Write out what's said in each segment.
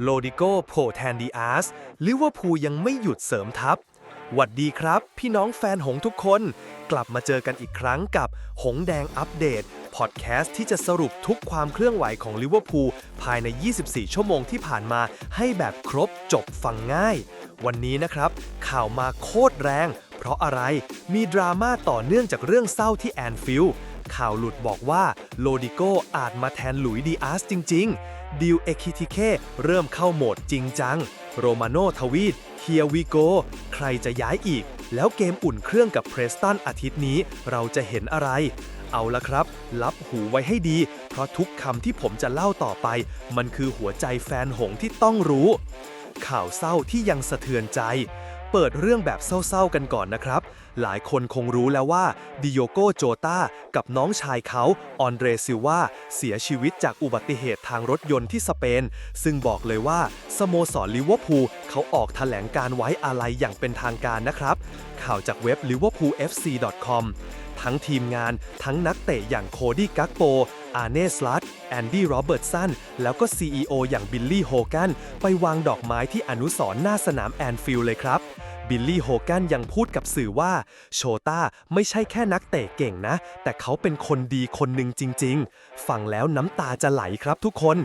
โลดิโกโผล่แทนดีอาร์สลิเวอร์พูลยังไม่หยุดเสริมทัพหวัดดีครับ พี่น้องแฟนหงทุกคน กลับมาเจอกันอีกครั้งกับหงแดงอัปเดต พอดแคสต์ที่จะสรุปทุกความเคลื่อนไหวของลิเวอร์พูลภายใน 24 ชั่วโมงที่ผ่านมาให้แบบครบจบฟังง่าย วันนี้นะครับ ข่าวมาโคตรแรง เพราะอะไรมีดราม่าต่อเนื่องจากเรื่องเศร้าที่แอนฟิลด์ ข่าวหลุดบอกว่าโลดิโกอาจมาแทนหลุยดีอาร์สจริง ๆ ดิวเอคิทิเคเริ่มเข้าโหมดจริงจัง โรมาโนทวีตเฮียวีโก ใครจะย้ายอีก แล้วเกมอุ่นเครื่องกับเพรสตันอาทิตย์นี้เราจะเห็นอะไร เอาละครับ รับหูไว้ให้ดี เพราะทุกคำที่ผมจะเล่าต่อไป มันคือหัวใจแฟนหงที่ต้องรู้ ข่าวเศร้าที่ยังสะเทือนใจ เปิดเรื่องแบบเศร้าๆกันก่อนนะครับ หลายคนคงรู้แล้วว่าดิโยโกโจตากับน้องชายเขาออนเดรซิลวาเสียชีวิตจากอุบัติเหตุทางรถยนต์ที่สเปน ซึ่งบอกเลยว่า สโมสรลิเวอร์พูลเขาออกแถลงการไว้อาลัยอย่างเป็นทางการนะครับ ข่าวจากเว็บ liverpoolfc.com ทั้งทีมงานทั้งนักเตะอย่างโคดี้กักโป อาเน่สลัตแอนดี้โรเบิร์ตสันแล้วก็ CEO อย่างบิลลี่โฮกันไปวางดอกไม้ที่อนุสรณ์หน้าสนามแอนฟิลด์เลยครับบิลลี่โฮกันยังพูดกับสื่อว่า โชต้าไม่ใช่แค่นักเตะเก่งนะ แต่เขาเป็นคนดีคนหนึ่งจริง ๆ ฟังแล้วน้ำตาจะไหลครับทุกคน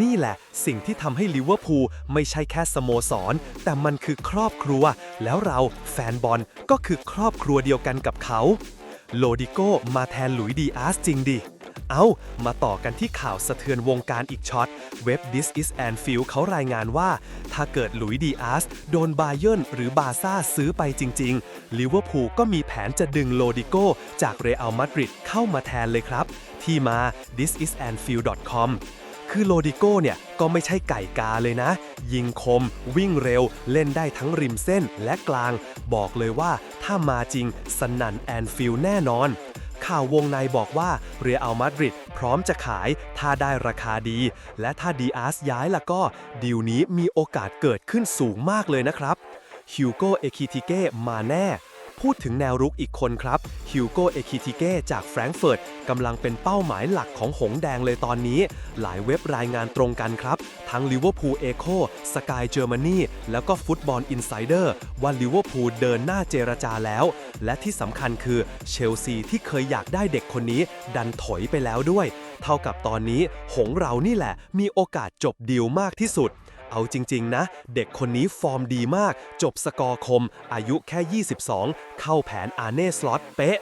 นี่แหละสิ่งที่ทำให้ลิเวอร์พูลไม่ใช่แค่สโมสร แต่มันคือครอบครัว แล้วเราแฟนบอลก็คือครอบครัวเดียวกันกับเขา โลดิโกมาแทนหลุยดีอาร์สจริงดิ เอามาต่อกันที่ข่าวสะเทือนวงการอีกช็อต เว็บ This is Anfield เขารายงานว่า ถ้าเกิดหลุยดีอาร์สโดนบาเยิร์นหรือบาซ่าซื้อไปจริง ๆ ลิเวอร์พูลก็มีแผนจะดึงโลดิโกจากเรอัลมาดริดเข้ามาแทนเลยครับ ที่มา thisisanfield.com คือโลดิโก้เนี่ยก็ไม่ใช่ไก่กาเลยนะ ยิงคม วิ่งเร็ว เล่นได้ทั้งริมเส้นและกลาง บอกเลยว่าถ้ามาจริงสนั่นแอนฟิลด์แน่นอน ข่าววงในบอกว่าเรอัลมาดริดพร้อมจะขาย ถ้าได้ราคาดี และถ้าดีอาร์สย้ายล่ะก็ดีลนี้มีโอกาสเกิดขึ้นสูงมากเลยนะครับฮิวโกเอคิติเก้มาแน่ พูดถึงแนวรุกอีกคนครับฮิวโกเอคิติเก้จากแฟรงก์เฟิร์ตกำลังเป็นเป้าหมายหลักของหงแดงเลยตอนนี้ หลายเว็บรายงานตรงกันครับ ทั้งลิเวอร์พูลเอโคสกายเจอร์มานีแล้วก็ฟุตบอลอินไซเดอร์ว่าลิเวอร์พูลเดินหน้าเจรจาแล้ว และที่สำคัญคือเชลซีที่เคยอยากได้เด็กคนนี้ ดันถอยไปแล้วด้วย เท่ากับตอนนี้หงเรานี่แหละ มีโอกาสจบดีลมากที่สุด เอาจริง ๆ นะ เด็กคนนี้ฟอร์มดีมาก จบสกอร์คม อายุแค่ 22 เข้าแผนอาเน่สล็อตเป๊ะ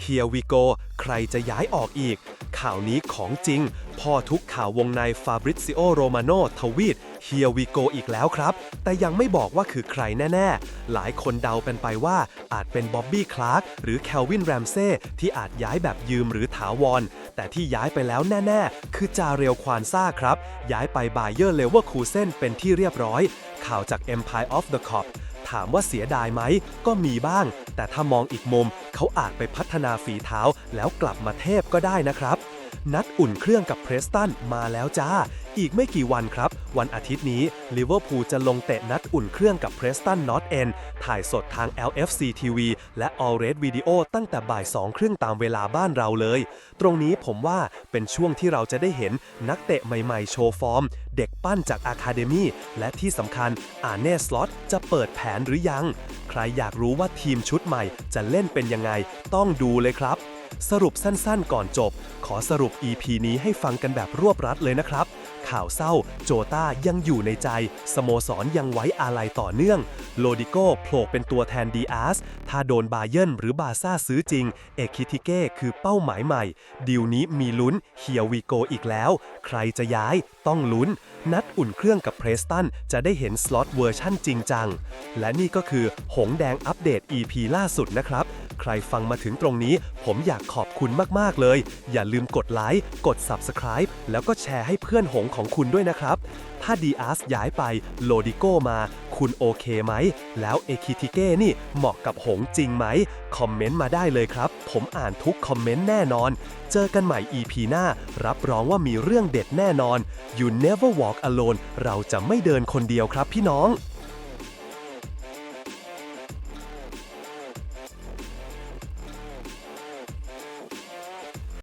เฮียวิโกใครจะย้ายออกอีก ข่าวนี้ของจริง พ่อทุกข่าววงในฟาบริซิโอโรมาโนทวีตเฮียวิโกอีกแล้วครับ แต่ยังไม่บอกว่าคือใครแน่ ๆ หลายคนเดาเป็นไปว่าอาจเป็นบ๊อบบี้คลาร์กหรือแคลวินแรมเซ่ที่อาจย้ายแบบยืมหรือถาวร แต่ที่ย้ายไปแล้วแน่ ๆ คือจาเรียวควานซ่าครับ ย้ายไปบาเยอร์เลเวอร์คูเซนเป็นที่เรียบร้อย ข่าวจาก Empire of the Cop ถามว่าเสียดายไหม ก็มีบ้าง แต่ถ้ามองอีกมุม เขาอาจไปพัฒนาฝีเท้าแล้วกลับมาเทพก็ได้นะครับ นัดอุ่นเครื่องกับเพรสตันมาแล้วจ้า อีกไม่กี่วันครับ วันอาทิตย์นี้ลิเวอร์พูลจะลงเตะนัดอุ่นเครื่องกับเพรสตันนอตเอนถ่ายสดทาง LFC TV และ All Red Video ตั้งแต่บ่าย2ครึ่งตามเวลาบ้านเราเลย ตรงนี้ผมว่าเป็นช่วงที่เราจะได้เห็นนักเตะใหม่ๆ โชว์ฟอร์ม เด็กปั้นจากอาคาเดมีและที่สำคัญอาเน่สล็อตจะเปิดแผนหรือยัง ใครอยากรู้ว่าทีมชุดใหม่จะเล่นเป็นยังไง ต้องดูเลยครับ สรุปสั้นๆ ก่อนจบ ขอสรุป EP นี้ให้ฟังกันแบบรวบรัดเลยนะครับ ข่าวเศร้า โจต้ายังอยู่ในใจ สโมสรยังไว้อาลัยต่อเนื่อง โลดิโกโผล่เป็นตัวแทนดีอาร์สถ้าโดนบาเยิร์นหรือบาซ่าซื้อจริง เอกคิติเก้คือเป้าหมายใหม่ ดีลนี้มีลุ้นเฮียวีโกอีกแล้ว ใครจะย้ายต้องลุ้น นัดอุ่นเครื่องกับเพรสตันจะได้เห็นสล็อตเวอร์ชั่นจริงจัง และนี่ก็คือหงแดงอัปเดต EP ล่าสุดนะครับ ใครฟังมาถึงตรงนี้ ผมอยากขอบคุณมาก ๆ เลย อย่าลืมกดไลค์ กด Subscribe แล้วก็แชร์ให้เพื่อนหงของคุณด้วยนะครับ ถ้าดีอาร์สย้ายไปโลดิโกมา คุณโอเคไหม แล้วเอคิติเก้นี่เหมาะกับหงจริงไหม คอมเมนต์มาได้เลยครับ ผมอ่านทุกคอมเมนต์แน่นอน เจอกันใหม่ EP หน้า รับรองว่ามีเรื่องเด็ดแน่นอน You never walk alone เราจะไม่เดินคนเดียวครับพี่น้อง